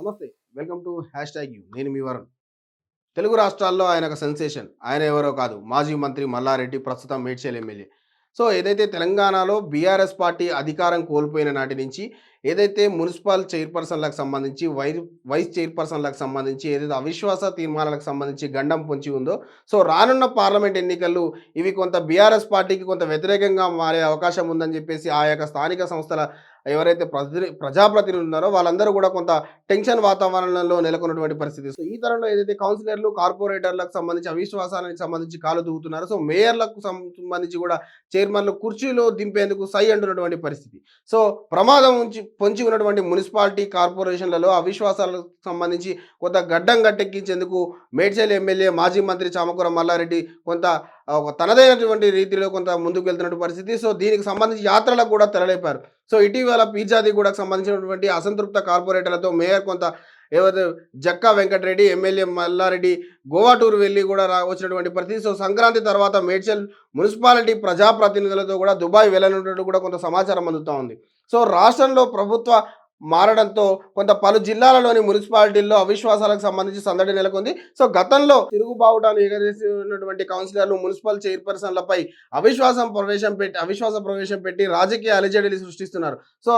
నమస్తే welcome to hash tag you. నేను మీ వరుణ్. తెలుగు రాష్ట్రాల్లో ఆయన ఒక సెన్సేషన్. ఆయన ఎవరో కాదు. మాజీ మంత్రి మల్లారెడ్డి ప్రస్తుతం మేడ్చల్ ఎమ్మెల్యే. సో ఏదైతే తెలంగాణలో బీఆర్ఎస్ పార్టీ అధికారం కోల్పోయిన నాటి నుంచి ఏదైతే మున్సిపల్ చైర్పర్సన్లకు సంబంధించి వై వైస్ చైర్పర్సన్లకు సంబంధించి ఏదైతే అవిశ్వాస తీర్మానాలకు సంబంధించి గండం పొంచి ఉందో సో రానున్న పార్లమెంట్ ఎన్నికలు ఇవి కొంత బీఆర్ఎస్ పార్టీకి కొంత వ్యతిరేకంగా మారే అవకాశం ఉందని చెప్పేసి ఆ యొక్క స్థానిక సంస్థల ఎవరైతే ప్రజాప్రతినిధులు ఉన్నారో వాళ్ళందరూ కూడా కొంత టెన్షన్ వాతావరణంలో నెలకొన్నటువంటి పరిస్థితి. సో ఈ తరంలో ఏదైతే కౌన్సిలర్లు కార్పొరేటర్లకు సంబంధించి అవిశ్వాసానికి సంబంధించి కాలు దూగుతున్నారో సో మేయర్లకు సంబంధించి కూడా చైర్మన్లు కుర్చీలో దింపేందుకు సై అంటున్నటువంటి పరిస్థితి. సో ప్రమాదం ఉంచి పొంచి ఉన్నటువంటి మున్సిపాలిటీ కార్పొరేషన్లలో అవిశ్వాసాలకు సంబంధించి కొంత గడ్డం గట్టెక్కించేందుకు మేడ్చల్ ఎమ్మెల్యే మాజీ మంత్రి చామకూర మల్లారెడ్డి కొంత ఒక తనదైనటువంటి రీతిలో కొంత ముందుకు వెళ్తున్నటువంటి పరిస్థితి. సో దీనికి సంబంధించి యాత్రలకు కూడా తెరలేపారు. సో ఇటీవల పీజాది కూడా సంబంధించినటువంటి అసంతృప్త కార్పొరేటర్లతో మేయర్ కొంత ఏవైతే జక్కా వెంకటరెడ్డి ఎమ్మెల్యే మల్లారెడ్డి గోవా టూర్ వెళ్ళి కూడా రా వచ్చినటువంటి పరిస్థితి. సో సంక్రాంతి తర్వాత మేడ్చల్ మున్సిపాలిటీ ప్రజాప్రతినిధులతో కూడా దుబాయ్ వెళ్ళనున్నట్టు కూడా కొంత సమాచారం అందుతూ ఉంది. సో రాష్ట్రంలో ప్రభుత్వ మారడంతో కొంత పలు జిల్లాలలోని మున్సిపాలిటీల్లో అవిశ్వాసాలకు సంబంధించి సందడి నెలకొంది. సో గతంలో తిరుగుబావుటాను ఎగరేసినటువంటి కౌన్సిలర్లు మున్సిపల్ చైర్పర్సన్లపై అవిశ్వాసం ప్రవేశం పెట్టి అవిశ్వాస ప్రవేశం పెట్టి రాజకీయ అలిజడిని సృష్టిస్తున్నారు. సో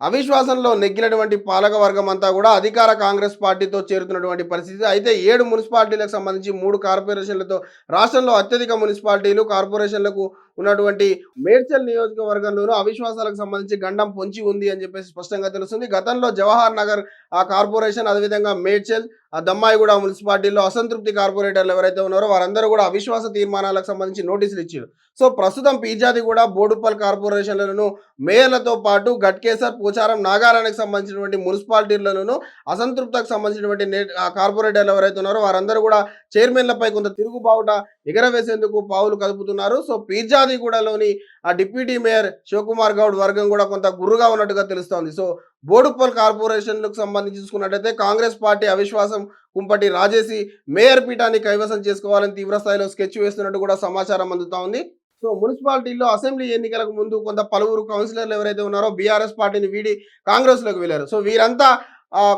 అవిశ్వాసంలో నెగ్గినటువంటి పాలక వర్గం అంతా కూడా అధికార కాంగ్రెస్ పార్టీతో చేరుతున్నటువంటి పరిస్థితి. అయితే ఏడు మున్సిపాలిటీలకు సంబంధించి మూడు కార్పొరేషన్లతో రాష్ట్రంలో అత్యధిక మున్సిపాలిటీలు కార్పొరేషన్లకు ఉన్నటువంటి మేడ్చల్ నియోజకవర్గంలోనూ అవిశ్వాసాలకు సంబంధించి గండం పొంచి ఉంది అని చెప్పేసి స్పష్టంగా తెలుస్తుంది. గతంలో జవహర్ నగర్ ఆ కార్పొరేషన్ అదేవిధంగా మేడ్చల్ ఆ దమ్మాయిగూడ మున్సిపాలిటీలో అసంతృప్తి కార్పొరేటర్లు ఎవరైతే ఉన్నారో వారందరూ కూడా అవిశ్వాస తీర్మానాలకు సంబంధించి నోటీసులు ఇచ్చారు. సో ప్రస్తుతం పీజాది కూడా బోడుపల్ కార్పొరేషన్లను మేయర్లతో పాటు గట్కేసర్ పోచారం నాగారానికి సంబంధించినటువంటి మున్సిపాలిటీలలోనూ అసంతృప్తకు సంబంధించినటువంటి నే- కార్పొరేటర్లు ఎవరైతే ఉన్నారో వారందరూ కూడా చైర్మన్లపై కొంత తిరుగుబావుట ఎగరవేసేందుకు పావులు కదుపుతున్నారు. సో పీర్జాదిగూడలోని ఆ డిప్యూటీ మేయర్ శివకుమార్ గౌడ్ వర్గం కూడా కొంత గుర్రుగా ఉన్నట్టుగా తెలుస్తోంది. సో బోడుపల్ కార్పొరేషన్లకు సంబంధించి చూసుకున్నట్టయితే కాంగ్రెస్ పార్టీ అవిశ్వాసం కుంపటి రాజేసి మేయర్ పీఠాన్ని కైవసం చేసుకోవాలని తీవ్రస్థాయిలో స్కెచ్ వేస్తున్నట్టు కూడా సమాచారం అందుతా ఉంది. సో మున్సిపాలిటీల్లో అసెంబ్లీ ఎన్నికలకు ముందు కొంత పలువురు కౌన్సిలర్లు ఎవరైతే ఉన్నారో బీఆర్ఎస్ పార్టీని వీడి కాంగ్రెస్లోకి వెళ్ళారు. సో వీరంతా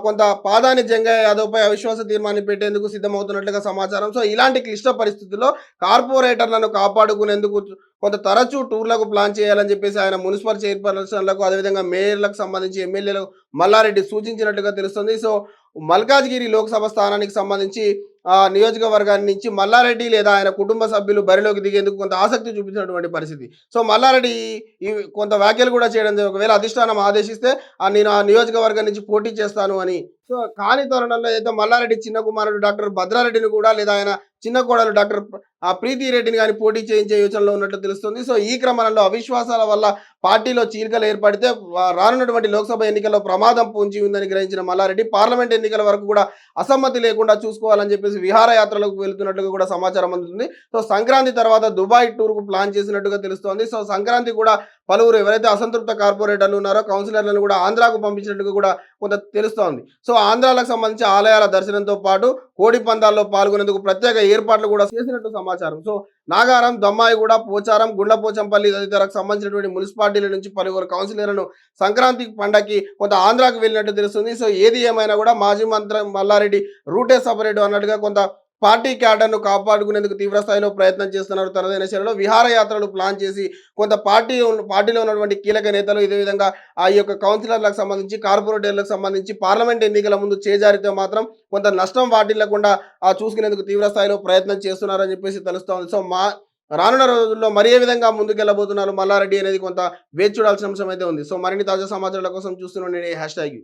కొంత పాదాని జంగయ్య యాదవ్పై అవిశ్వాస తీర్మానం పెట్టేందుకు సిద్ధమవుతున్నట్లుగా సమాచారం. సో ఇలాంటి క్లిష్ట పరిస్థితుల్లో కార్పొరేటర్లను కాపాడుకునేందుకు కొంత తరచూ టూర్లకు ప్లాన్ చేయాలని చెప్పేసి ఆయన మున్సిపల్ చైర్పర్సన్లకు అదేవిధంగా మేయర్లకు సంబంధించి ఎమ్మెల్యేలకు మల్లారెడ్డి సూచించినట్టుగా తెలుస్తుంది. సో మల్కాజ్గిరి లోక్సభ స్థానానికి సంబంధించి ఆ నియోజకవర్గాన్ని నుంచి మల్లారెడ్డి లేదా ఆయన కుటుంబ సభ్యులు బరిలోకి దిగేందుకు కొంత ఆసక్తి చూపించినటువంటి పరిస్థితి. సో మల్లారెడ్డి ఈ కొంత వ్యాఖ్యలు కూడా చేయడం ఒకవేళ అధిష్టానం ఆదేశిస్తే నేను ఆ నియోజకవర్గం నుంచి పోటీ చేస్తాను అని. సో కాని తరుణంలో అయితే మల్లారెడ్డి చిన్న కుమారుడు డాక్టర్ భద్రారెడ్డిని కూడా లేదా ఆయన చిన్న కోడలు డాక్టర్ ఆ ప్రీతి రెడ్డిని కానీ పోటీ చేయించే యోచనలో ఉన్నట్లు తెలుస్తుంది. సో ఈ క్రమంలో అవిశ్వాసాల వల్ల పార్టీలో చీలికలు ఏర్పడితే రానున్నటువంటి లోక్సభ ఎన్నికల్లో ప్రమాదం పొంచి ఉందని గ్రహించిన మల్లారెడ్డి పార్లమెంట్ ఎన్నికల వరకు కూడా అసమ్మతి లేకుండా చూసుకోవాలని చెప్పేసి విహారయాత్రలకు వెళ్తున్నట్టుగా కూడా సమాచారం అందుతుంది. సో సంక్రాంతి తర్వాత దుబాయ్ టూర్కు ప్లాన్ చేసినట్టుగా తెలుస్తోంది. సో సంక్రాంతి కూడా పలువురు ఎవరైతే అసంతృప్త కార్పొరేటర్లు ఉన్నారో కౌన్సిలర్లను కూడా ఆంధ్రాకు పంపించినట్టుగా కూడా కొంత తెలుస్తోంది. సో ఆంధ్రాలకు సంబంధించి ఆలయాల దర్శనంతో పాటు కోడి పందాల్లో పాల్గొనేందుకు ప్రత్యేక ఏర్పాట్లు కూడా చేసినట్టు సమాచారం. సో నాగారం దమ్మాయిగూడ పోచారం గుండ్లపోచంపల్లి తదితరకు సంబంధించినటువంటి మున్సిపాలిటీల నుంచి పలువురు కౌన్సిలర్లను సంక్రాంతి పండగకి కొంత ఆంధ్రాకు వెళ్ళినట్టు తెలుస్తుంది. సో ఏది ఏమైనా కూడా మాజీ మంత్రి మల్లారెడ్డి రూటే సపరేట్ అన్నట్టుగా కొంత పార్టీ క్యాడర్ను కాపాడుకునేందుకు తీవ్రస్థాయిలో ప్రయత్నం చేస్తున్నారు. తనదైన శైలిలో విహారయాత్రలు ప్లాన్ చేసి కొంత పార్టీ పార్టీలో ఉన్నటువంటి కీలక నేతలు ఇదే విధంగా ఆ యొక్క కౌన్సిలర్లకు సంబంధించి కార్పొరేటర్లకు సంబంధించి పార్లమెంట్ ఎన్నికల ముందు చేజారితే మాత్రం కొంత నష్టం వాటిల్లకుండా ఆ చూసుకునేందుకు తీవ్రస్థాయిలో ప్రయత్నం చేస్తున్నారని చెప్పేసి తెలుస్తోంది సో మా రానున్న రోజుల్లో మరి ఏ విధంగా ముందుకెళ్ళబోతున్నారు మల్లారెడ్డి అనేది కొంత వేచి చూడాల్సిన అంశం అయితే ఉంది. సో మరిన్ని తాజా సమాచారాల కోసం చూస్తున్నాను నేను హ్యాష్ ట్యాగ్